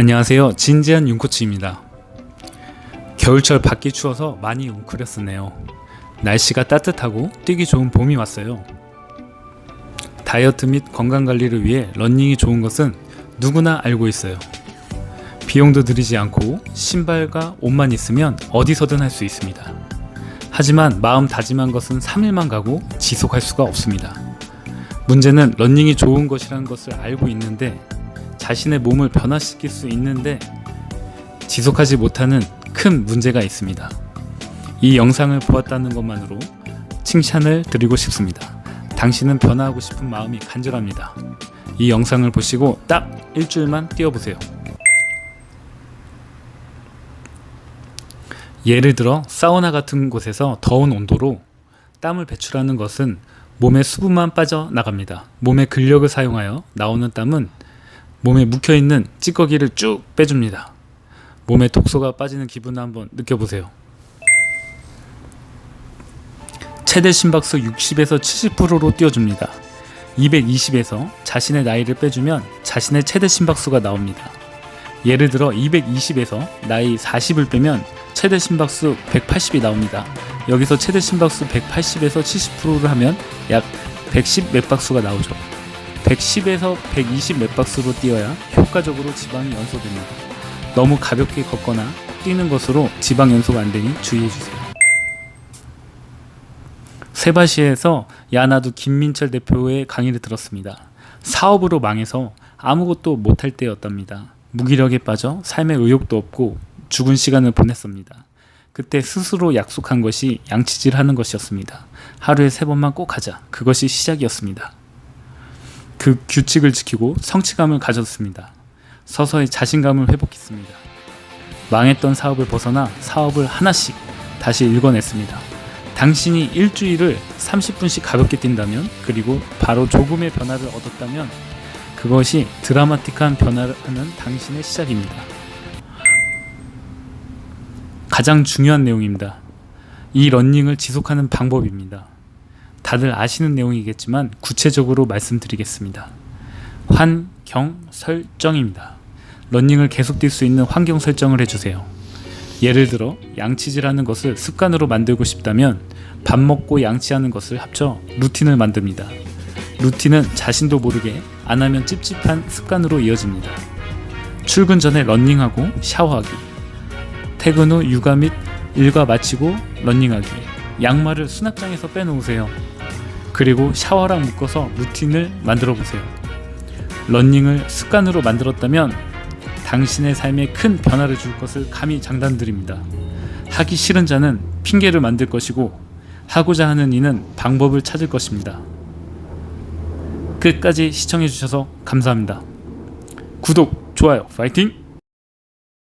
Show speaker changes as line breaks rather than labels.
안녕하세요. 진지한 윤코치입니다. 겨울철 밖이 추워서 많이 웅크렸었네요. 날씨가 따뜻하고 뛰기 좋은 봄이 왔어요. 다이어트 및 건강 관리를 위해 러닝이 좋은 것은 누구나 알고 있어요. 비용도 들이지 않고 신발과 옷만 있으면 어디서든 할 수 있습니다. 하지만 마음 다짐한 것은 3일만 가고 지속할 수가 없습니다. 문제는 러닝이 좋은 것이라는 것을 알고 있는데 자신의 몸을 변화시킬 수 있는데 지속하지 못하는 큰 문제가 있습니다. 이 영상을 보았다는 것만으로 칭찬을 드리고 싶습니다. 당신은 변화하고 싶은 마음이 간절합니다. 이 영상을 보시고 딱 일주일만 뛰어보세요. 예를 들어 사우나 같은 곳에서 더운 온도로 땀을 배출하는 것은 몸의 수분만 빠져나갑니다. 몸의 근력을 사용하여 나오는 땀은 몸에 묵혀 있는 찌꺼기를 쭉 빼줍니다. 몸에 독소가 빠지는 기분을 한번 느껴보세요. 최대 심박수 60에서 70%로 띄워줍니다. 220에서 자신의 나이를 빼주면 자신의 최대 심박수가 나옵니다. 예를 들어 220에서 나이 40을 빼면 최대 심박수 180이 나옵니다. 여기서 최대 심박수 180에서 70%를 하면 약 110 맥박수가 나오죠. 110에서 120 맥박수로 뛰어야 효과적으로 지방이 연소됩니다. 너무 가볍게 걷거나 뛰는 것으로 지방 연소가 안 되니 주의해 주세요. 세바시에서 야나두 김민철 대표의 강의를 들었습니다. 사업으로 망해서 아무것도 못할 때였답니다. 무기력에 빠져 삶의 의욕도 없고 죽은 시간을 보냈습니다. 그때 스스로 약속한 것이 양치질 하는 것이었습니다. 하루에 세 번만 꼭 하자. 그것이 시작이었습니다. 그 규칙을 지키고 성취감을 가졌습니다. 서서히 자신감을 회복했습니다. 망했던 사업을 벗어나 사업을 하나씩 다시 읽어냈습니다. 당신이 일주일을 30분씩 가볍게 뛴다면 그리고 바로 조금의 변화를 얻었다면 그것이 드라마틱한 변화를 하는 당신의 시작입니다. 가장 중요한 내용입니다. 이 러닝을 지속하는 방법입니다. 다들 아시는 내용이겠지만 구체적으로 말씀드리겠습니다. 환경 설정입니다. 러닝을 계속 뛸 수 있는 환경 설정을 해주세요. 예를 들어 양치질하는 것을 습관으로 만들고 싶다면 밥 먹고 양치하는 것을 합쳐 루틴을 만듭니다. 루틴은 자신도 모르게 안 하면 찝찝한 습관으로 이어집니다. 출근 전에 러닝하고 샤워하기. 퇴근 후 육아 및 일과 마치고 러닝하기. 양말을 수납장에서 빼놓으세요. 그리고 샤워랑 묶어서 루틴을 만들어 보세요. 러닝을 습관으로 만들었다면 당신의 삶에 큰 변화를 줄 것을 감히 장담드립니다. 하기 싫은 자는 핑계를 만들 것이고 하고자 하는 이는 방법을 찾을 것입니다. 끝까지 시청해 주셔서 감사합니다. 구독, 좋아요, 파이팅!